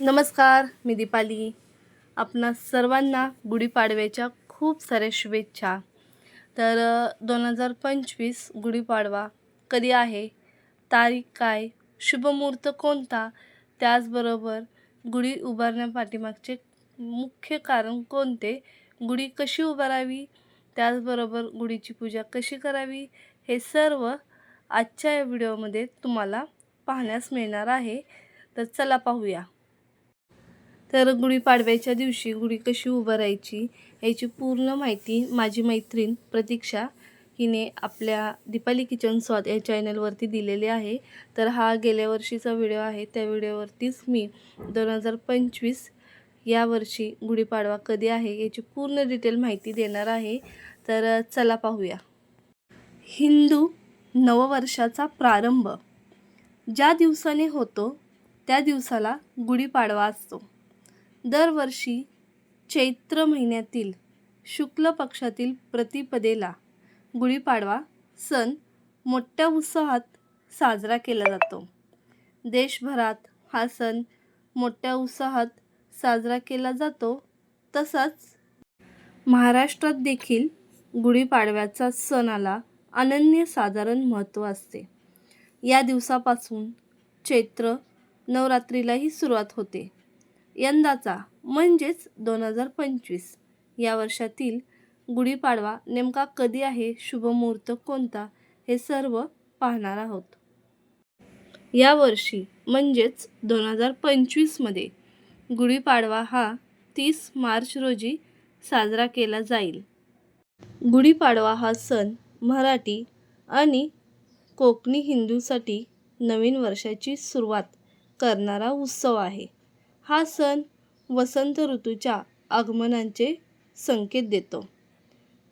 नमस्कार मी दीपाली. आपणा सर्वांना गुढीपाडव्याच्या खूप साऱ्या शुभेच्छा. तर दोन हजार पंचवीस गुढीपाडवा कधी आहे? तारीख काय? शुभमुहूर्त कोणता? त्याचबरोबर गुढी उभारण्यापाठीमागचे मुख्य कारण कोणते? गुढी कशी उभारावी? त्याचबरोबर गुढीची पूजा कशी करावी? हे सर्व आजच्या या व्हिडिओमध्ये तुम्हाला पाहण्यास मिळणार आहे. तर चला पाहूया. तर गुढीपाडव्याच्या दिवशी गुढी कशी उभारायची याची पूर्ण माहिती माझी मैत्रीण प्रतीक्षा हिने आपल्या दीपाली किचन स्वाद या चॅनलवरती दिलेली आहे. तर हा गेल्या वर्षीचा व्हिडिओ आहे. त्या व्हिडिओवरतीच मी दोन हजार पंचवीस यावर्षी गुढीपाडवा कधी आहे याची पूर्ण डिटेल माहिती देणार आहे. तर चला पाहूया. हिंदू नववर्षाचा प्रारंभ. ज्या दिवसाने होतो त्या दिवसाला गुढीपाडवा असतो. दरवर्षी चैत्र महिन्यातील शुक्ल पक्षातील प्रतिपदेला गुढीपाडवा सण मोठ्या उत्साहात साजरा केला जातो. देशभरात हा सण मोठ्या उत्साहात साजरा केला जातो. तसाच महाराष्ट्रात देखील गुढीपाडव्याचा सणाला अनन्यसाधारण महत्त्व असते. या दिवसापासून चैत्र नवरात्रीलाही सुरुवात होते. यंदाचा म्हणजेच दोन हजार पंचवीस. या वर्षातील गुढीपाडवा नेमका कधी आहे शुभमुहूर्त कोणता हे सर्व पाहणार आहोत. यावर्षी म्हणजेच दोन हजार पंचवीसमध्ये गुढीपाडवा हा तीस मार्च रोजी साजरा केला जाईल. गुढीपाडवा हा सण मराठी आणि कोकणी हिंदूसाठी नवीन वर्षाची सुरुवात करणारा उत्सव आहे. हा सण वसंत ऋतूच्या आगमनांचे संकेत देतो.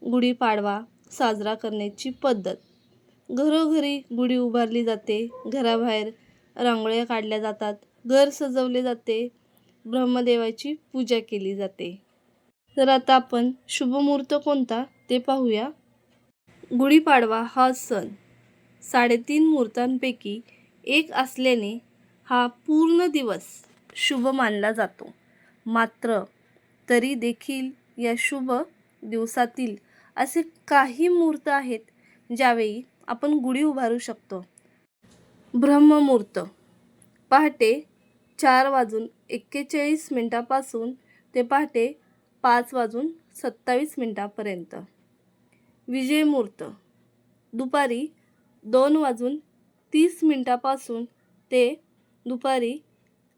गुढीपाडवा साजरा करण्याची पद्धत. घरोघरी गुढी उभारली जाते घराबाहेर रांगोळ्या काढल्या जातात घर सजवले जाते ब्रह्मदेवाची पूजा केली जाते. तर आता आपण शुभमुहूर्त कोणता ते पाहूया. गुढीपाडवा हा सण साडेतीन मुहूर्तांपैकी एक असल्याने हा पूर्ण दिवस शुभ मानला जातो. मात्र तरी देखील या शुभ दिवसातील असे काही मुहूर्त आहेत ज्यावेळी आपण गुढी उभारू शकतो. ब्रह्ममुहूर्त. पहाटे चार वाजून एक्केचाळीस मिनटापासून ते पहाटे पाच वाजून सत्तावीस मिनटापर्यंत. विजयमुहूर्त. दुपारी दोन वाजून तीस मिनटापासून ते दुपारी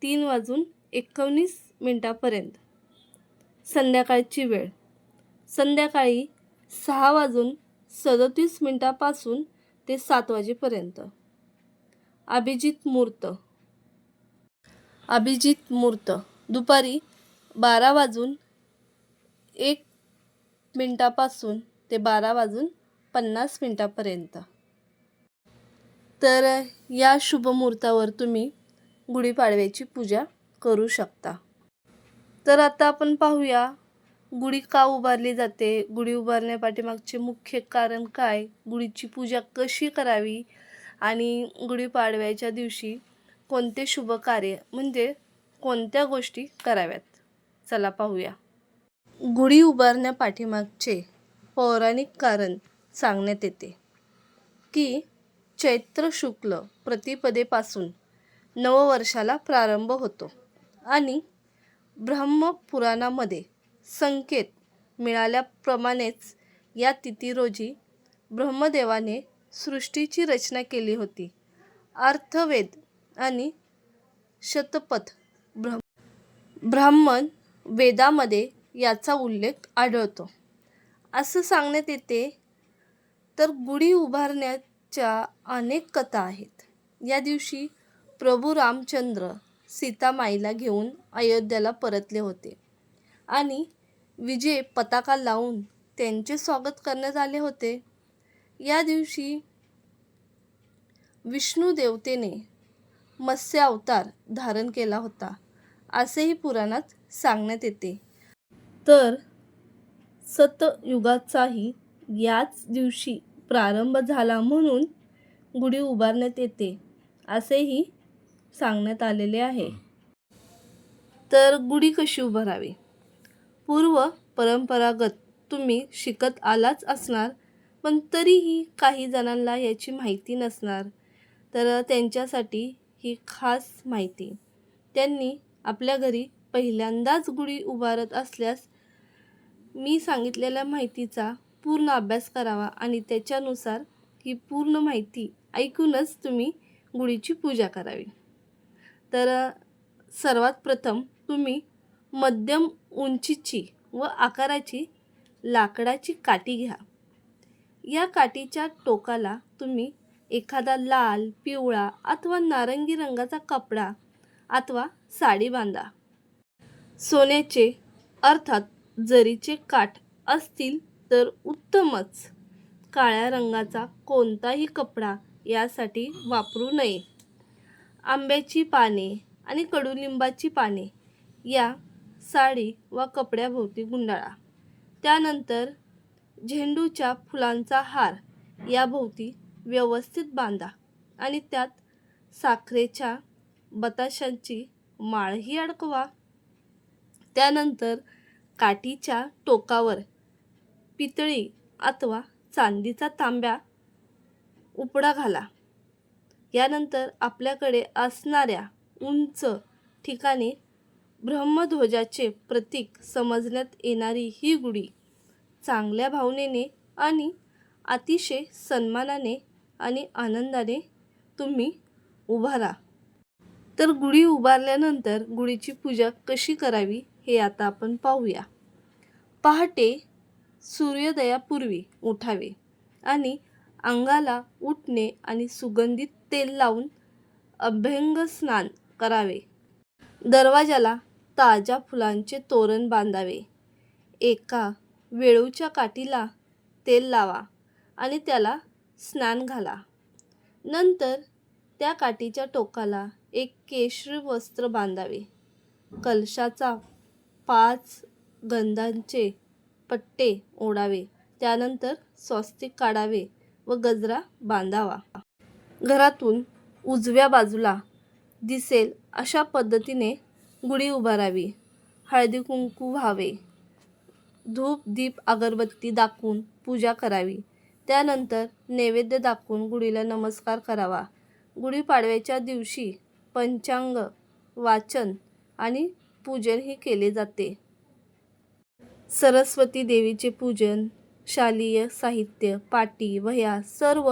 तीन वाजून एकोणीस मिनटापर्यंत. संध्याकाळची वेळ. संध्याकाळी सहा वाजून सदतीस मिनटापासून ते सात वाजेपर्यंत. अभिजित मूर्त अभिजित मूर्त दुपारी बारा वाजून एक मिनटापासून ते बारा वाजून पन्नास मिनटापर्यंत. तर या शुभमुहूर्तावर तुम्ही गुढीपाडव्याची पूजा करू शकता. तर आता आपण पाहूया गुढी का उभारली जाते? गुढी उभारण्यापाठीमागचे मुख्य कारण काय? गुढीची पूजा कशी करावी? आणि गुढीपाडव्याच्या दिवशी कोणते शुभ कार्य म्हणजे कोणत्या गोष्टी कराव्यात? चला पाहूया. गुढी उभारण्यापाठीमागचे पौराणिक कारण सांगण्यात येते की चैत्र शुक्ल प्रतिपदेपासून नववर्षाला प्रारंभ होतो. आणि ब्रह्मपुराणामध्ये संकेत मिळाल्याप्रमाणेच या तिथी रोजी ब्रह्मदेवाने सृष्टीची रचना केली होती. अर्थवेद आणि शतपथ ब्रह्म ब्राह्मण वेदामध्ये याचा उल्लेख आढळतो. असं सांगण्यात येते तर गुढी उभारण्याच्या अनेक कथा आहेत. या दिवशी प्रभू रामचंद्र सीतामाईला घेऊन अयोध्याला परतले होते आणि विजय पताका लावून त्यांचे स्वागत करण्यात आले होते. या दिवशी विष्णू देवतेने मत्स्य अवतार धारण केला होता असेही पुराणात सांगण्यात येते. तर सतयुगाचाही याच दिवशी प्रारंभ झाला म्हणून गुढी उभारण्यात येते असेही सांगण्यात आलेले आहे. तर गुढी कशी उभारावी पूर्व परंपरागत तुम्ही शिकत आलाच असणार पण तरीही काही जणांना याची माहिती नसणार. तर त्यांच्यासाठी ही खास माहिती. त्यांनी आपल्या घरी पहिल्यांदाच गुढी उभारत असल्यास मी सांगितलेल्या माहितीचा पूर्ण अभ्यास करावा आणि त्याच्यानुसार ही पूर्ण माहिती ऐकूनच तुम्ही गुढीची पूजा करावी. तर सर्वात प्रथम तुम्ही मध्यम उंचीची व आकाराची लाकडाची काठी घ्या. या काठीच्या टोकाला तुम्ही एखादा लाल पिवळा अथवा नारंगी रंगाचा कपडा अथवा साडी बांधा. सोन्याचे अर्थात जरीचे काठ असतील तर उत्तमच. काळ्या रंगाचा कोणताही कपडा यासाठी वापरू नये. आंब्याची पाने आणि कडुलिंबाची पाने या साडी व कपड्याभोवती गुंडाळा. त्यानंतर झेंडूच्या फुलांचा हार याभोवती व्यवस्थित बांधा आणि त्यात साखरेच्या बताशांची माळही अडकवा. त्यानंतर काठीच्या टोकावर पितळी अथवा चांदीचा तांब्या उपडा घाला. यानंतर आपल्याकडे असणाऱ्या उंच ठिकाणी ब्रह्मध्वजाचे प्रतीक समजण्यात येणारी ही गुढी चांगल्या भावनेने आणि अतिशय सन्मानाने आणि आनंदाने तुम्ही उभारा तर गुढी उभारल्यानंतर गुढीची पूजा कशी करावी हे आता आपण पाहूया. पहाटे सूर्योदयापूर्वी उठावे आणि अंगाला उठणे आणि सुगंधित तेल लावून अभ्यंग स्नान करावे. दरवाजाला ताज्या फुलांचे तोरण बांधावे. एका वेळूच्या काठीला तेल लावा आणि त्याला स्नान घाला. नंतर त्या काठीच्या टोकाला एक केशरी वस्त्र बांधावे. कलशाचा पाच गंधांचे पट्टे ओढावे. त्यानंतर स्वस्तिक काढावे. व गजरा बांधावा. घरातून उजव्या बाजूला दिसेल अशा पद्धतीने गुढी उभारावी. हळदी कुंकू व्हावे. धूप दीप अगरबत्ती दाखवून पूजा करावी. त्यानंतर नैवेद्य दाखवून गुढीला नमस्कार करावा. गुढीपाडव्याच्या दिवशी पंचांग वाचन आणि पूजनही केले जाते. सरस्वती देवीचे पूजन शालेय साहित्य पाटी वह्या सर्व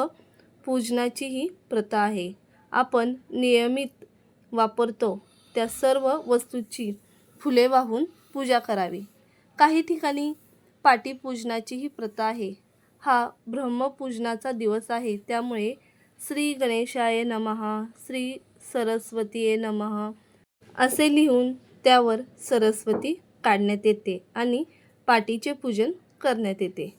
पूजनाची ही प्रथा आहे. आपण नियमित वापरतो त्या सर्व वस्तूची फुले वाहून पूजा करावी. काही ठिकाणी पाटीपूजनाची ही प्रथा आहे. हा ब्रह्मपूजनाचा दिवस आहे. त्यामुळे श्री गणेशाय नमः श्री सरस्वतीये नमः असे लिहून त्यावर सरस्वती काढण्यात येते आणि पाटीचे पूजन करण्यात येते.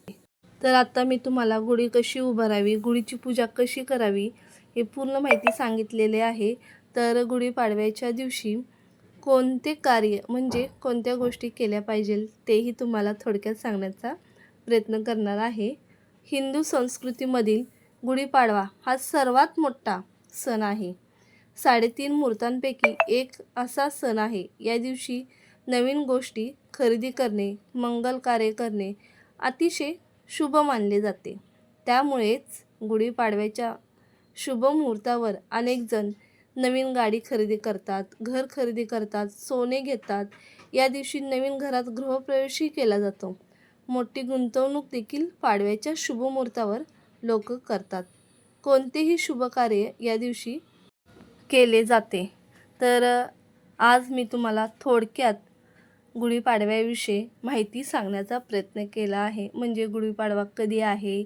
तर आता मी तुम्हाला गुढी कशी उभारावी गुढीची पूजा कशी करावी हे पूर्ण माहिती सांगितलेले आहे. तर गुढीपाडव्याच्या दिवशी कोणते कार्य म्हणजे कोणत्या गोष्टी केल्या पाहिजे तेही तुम्हाला थोडक्यात सांगण्याचा प्रयत्न करणार आहे. हिंदू संस्कृतीमधील गुढीपाडवा हा सर्वात मोठा सण आहे. साडेतीन मूर्तांपैकी एक असा सण आहे. या दिवशी नवीन गोष्टी खरेदी करणे मंगल कार्य करणे अतिशय शुभ मानले जाते. त्यामुळेच गुढीपाडव्याच्या शुभ मुहूर्तावर अनेकजण नवीन गाडी खरेदी करतात घर खरेदी करतात सोने घेतात. या दिवशी नवीन घरात गृहप्रवेशही केला जातो. मोठी गुंतवणूक देखील पाडव्याच्या शुभमुहूर्तावर लोक करतात. कोणतेही शुभ कार्य या दिवशी केले जाते. तर आज मी तुम्हाला थोडक्यात गुढीपाडव्याविषयी माहिती सांगण्याचा प्रयत्न केला आहे. म्हणजे गुढीपाडवा कधी आहे?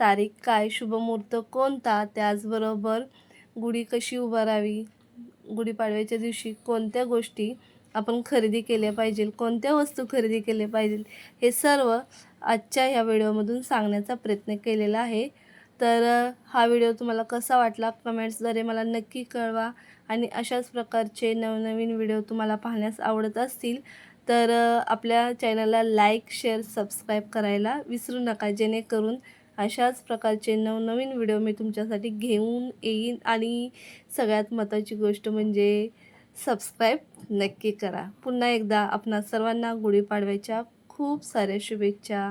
तारीख काय? शुभमुहूर्त कोणता? त्याचबरोबर गुढी कशी उभारावी? गुढीपाडव्याच्या दिवशी कोणत्या गोष्टी आपण खरेदी केल्या पाहिजे? कोणत्या वस्तू खरेदी केल्या पाहिजे? हे सर्व आजच्या ह्या व्हिडिओमधून सांगण्याचा प्रयत्न केलेला आहे. तर हा व्हिडिओ तुम्हाला कसा वाटला? कमेंट्सद्वारे मला नक्की कळवा. आणि अशाच प्रकारचे नवनवीन व्हिडिओ तुम्हाला पाहण्यास आवडत असतील तर आपल्या चॅनलला लाईक शेअर सबस्क्राईब करायला विसरू नका. जेणेकरून अशाच प्रकारचे नवनवीन व्हिडिओ मी तुमच्यासाठी घेऊन येईन आणि सगळ्यात महत्त्वाची गोष्ट म्हणजे सबस्क्राईब नक्की करा. पुन्हा एकदा आपणा सर्वांना गुढीपाडव्याच्या खूप साऱ्या शुभेच्छा.